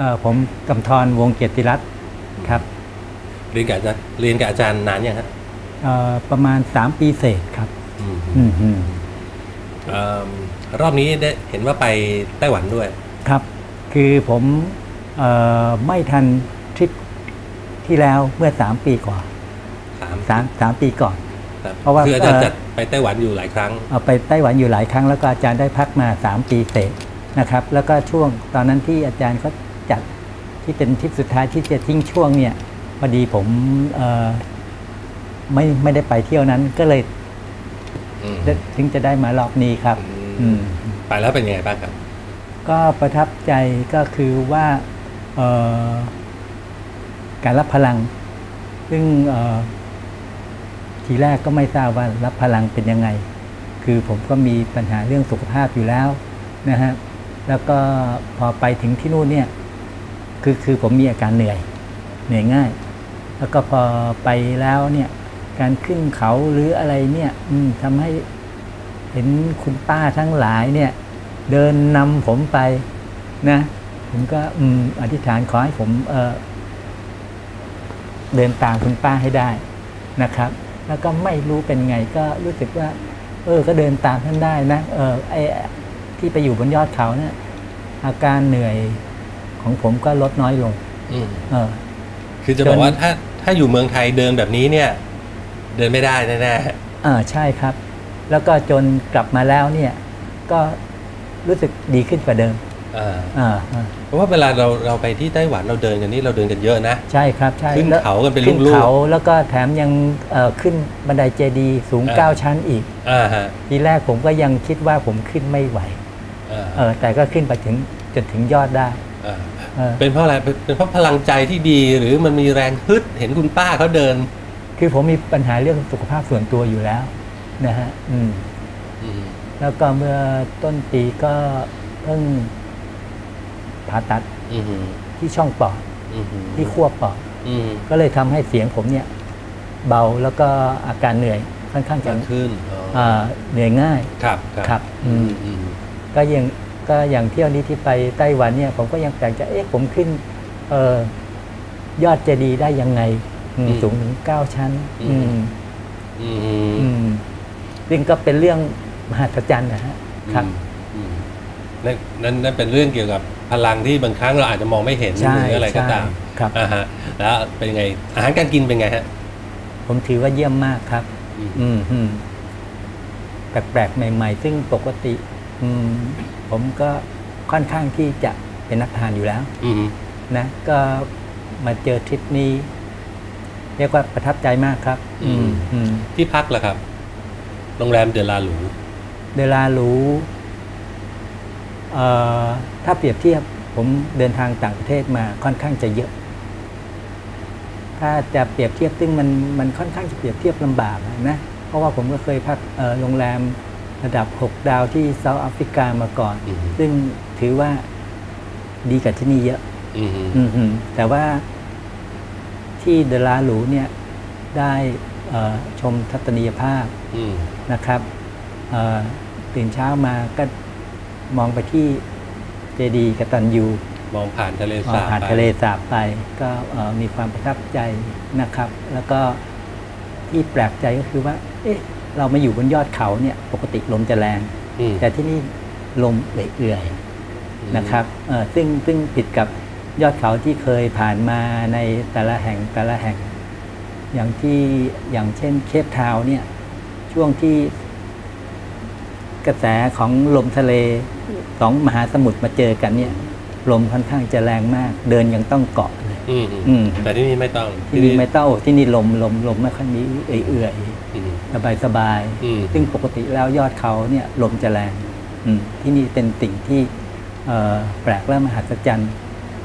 อ่อผมกำธรวงเกียรติรัตน์ครับเรียนกับอาจารย์เรียนกับอาจารย์นานยังฮะเอ่อประมาณ 3 ปีเศษครับอืมอืมอืมเอิ่มรอบนี้ได้เห็นว่าไปไต้หวันด้วย ครับ คือผมเอ่อไม่ทันทริปที่แล้วเมื่อ 3 ปีก่อนสามสามสามปีก่อนครับเพราะว่าคืออาจารย์เอ่อจัดไปไต้หวันอยู่หลายครั้งเอาไปไต้หวันอยู่หลายครั้ง แล้วก็อาจารย์ได้พักมา 3 ปีเศษนะครับ แล้วก็ช่วงตอนนั้นที่อาจารย์เขา จัดที่เป็นทริปสุดท้ายที่จะทิ้งช่วงเนี่ยพอดีผมเอ่อไม่ไม่ได้ไปเที่ยวนั้นก็เลยอืมได้ถึงจะได้มารอบนี้ครับอืมไปแล้วเป็นยังไงบ้างครับ ก็ประทับใจก็คือว่าเอ่อการรับพลัง ซึ่งเอ่อทีแรกก็ไม่ทราบว่ารับพลังเป็นยังไง คือผมก็มีปัญหาเรื่องสุขภาพอยู่แล้วนะฮะแล้วก็พอไปถึงที่นู่นเนี่ย คือคือผมมีอาการเหนื่อยเหนื่อยง่าย แล้วก็พอไปแล้วเนี่ยการขึ้นเขาหรืออะไรเนี่ยทำให้เห็นคุณป้าทั้งหลายเนี่ย เดินนำผมไปนะ ผมก็ออธิษฐานขอให้ผมเเดินตามคุณป้าให้ได้นะครับ แล้วก็ไม่รู้เป็นไงก็รู้สึกว่า เออ ก็เดินตามท่านได้นะ เออไอที่ไปอยู่บนยอดเขาเนี่ยอาการเหนื่อย ของผมก็ลดน้อยลงอืมเออคือจะบอกว่าถ้าถ้าอยู่เมืองไทยเดินแบบนี้เนี่ย เดินไม่ได้แน่อ่าใช่ครับ แล้วก็จนกลับมาแล้วเนี่ย ก็รู้สึกดีขึ้นกว่าเดิมๆอ่าอ่าอ่าเพราะว่าเวลาเราเราไปที่ไต้หวันเราเดินกันนี่เราเดินกันเยอะนะ ใช่ครับใช่ขึ้นแล้วเขากันเป็นขึ้นลูกๆเขาแล้วก็แถมยังเอ่อขึ้นบันไดเจดีย์สูงอ่า9ชั้นอีกอ่าฮะทีแรกผมก็ยังคิดว่าผมขึ้นไม่ไหวอ่าเออแต่ก็ขึ้นไปถึงจนถึงยอดได้อ่า เออเป็นเพราะอะไรเป็นเป็นเพราะพลังใจที่ดีหรือมันมีแรงฮึดเห็นคุณป้าเขาเดิน คือผมมีปัญหาเรื่องสุขภาพส่วนตัวอยู่แล้วนะฮะอืมอืมแล้วก็เมื่อต้นปีก็เพิ่งผ่าตัดอืมที่ช่องปอดอืมที่ขั้วปอดอืมก็เลยทำให้เสียงผมเนี่ย เบาแล้วก็อาการเหนื่อยค่อนข้างจะมากขึ้นอ๋อออ่าเหนื่อยง่ายครับครับอือืมมอืมก็ยัง ก็อย่างเที่ยวนี้ที่ไปไต้หวันเนี่ยผมก็ยังแปลกใจเอ๊ะผมขึ้นเออยอดเจดีย์ได้ยังไงอืมสูงถึงเก้าชั้นอืมอืมอืมซึ่งก็เป็นเรื่องมหัศจรรย์นะฮะครับอืมนั่นนั่นนั่นเป็นเรื่องเกี่ยวกับพลังที่บางครั้งเราอาจจะมองไม่เห็นใช่หรืออะไรก็ตามใช่ครับอ่าฮะแล้วเป็นยังไงอาหารการกินเป็นไงฮะผมถือว่าเยี่ยมมากครับ อืมอืมอืมแปลกๆใหม่ ๆ ซึ่งปกติ อืม ผมก็ค่อนข้างที่จะเป็นนักทานอยู่แล้วอืมนะก็มาเจอทริปนี้ เรียกว่าประทับใจมากครับ อืมอืมที่พักล่ะครับ โรงแรมเดลาหรูเวลารู้เอ่อถ้าเปรียบเทียบผมเดินทางต่างประเทศมาค่อนข้างจะเยอะ ถ้าจะเปรียบเทียบซึ่งมันมันค่อนข้างจะเปรียบเทียบลำบากนะ เพราะว่าผมก็เคยพักเอ่อโรงแรม ระดับ 6 ดาวที่เซาท์แอฟริกามาก่อนอืมซึ่งถือว่าดีกว่าที่นี่เยอะอืมอืมฮึแต่ว่าที่เดลาหรูเนี่ยได้เอ่อชมทัศนียภาพอืมนะครับเอ่อตื่นเช้ามาก็มองไปที่เจดีย์กตัญญูมองผ่านทะเลมองสาบผ่านไปทะเลสาบไปก็เอ่อมีความประทับใจนะครับ แล้วก็ที่แปลกใจก็คือว่า เอ๊ะ เรามาอยู่บนยอดเขาเนี่ยปกติลมจะแรงอืมแต่ที่นี่ลมเอื่อยๆนะครับเอ่อซึ่งซึ่งผิดกับยอดเขาที่เคยผ่านมาในแต่ละแห่งแต่ละแห่ง อย่างที่อย่างเช่นเคปทาวน์เนี่ยช่วงที่กระแสของลมทะเลสองมหาสมุทรมาเจอกันเนี่ย ลมค่อนข้างจะแรงมาก เดินยังต้องเกาะเลยอืมอืมแต่ที่นี่ไม่ต้องที่นี่ไม่ต้องโอ้ที่นี่ลมลมลมไม่ค่อยมีเอื่อยอืม สบายสบายๆอืมซึ่งปกติแล้วยอดเขาเนี่ยลมจะแรงอืมที่นี่เป็นสิ่งที่เอ่อแปลกและมหัศจรรย์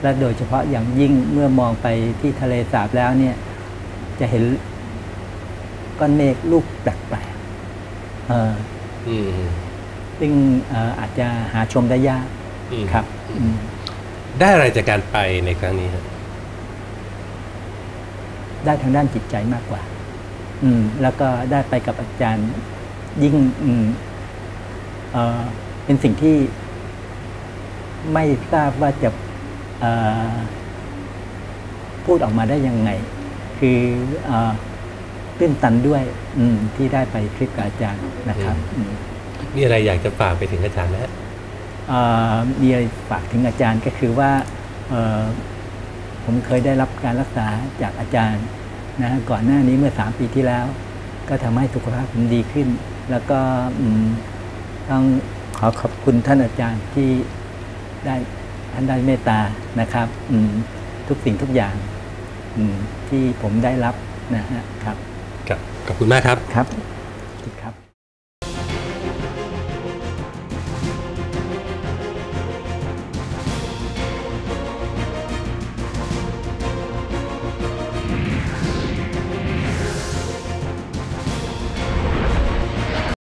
และโดยเฉพาะอย่างยิ่งเมื่อมองไปที่ทะเลสาบแล้วเนี่ยจะเห็นก้อนเมฆลูกแปลกๆเอ่ออืมซึ่งเอ่ออาจจะหาชมได้ยากอืมครับอืมได้อะไรจากการไปในครั้งนี้ฮะได้ทางด้านจิตใจมากกว่า อืมแล้วก็ได้ไปกับอาจารย์ ยิ่งอืมเอ่อเป็นสิ่งที่ไม่ทราบว่าจะเอ่อพูดออกมาได้ยังไง คือเออตื้นตันด้วยอืมที่ได้ไปคลิปกับอาจารย์นะครับอืมมีอะไรอยากจะฝากไปถึงอาจารย์ไหมฮะเอ่อมีอะไรฝากถึงอาจารย์ก็คือว่าเอ่อผมเคยได้รับการรักษาจากอาจารย์ นะก่อนหน้านี้เมื่อสามปีที่แล้ว ก็ทำให้สุขภาพผมดีขึ้น แล้วก็อืมต้องขอขอบคุณท่านอาจารย์ที่ได้ท่านได้เมตตานะครับอืมทุกสิ่งทุกอย่างอืมที่ผมได้รับนะฮะครับ ครับ ขอบคุณมากครับครับครับ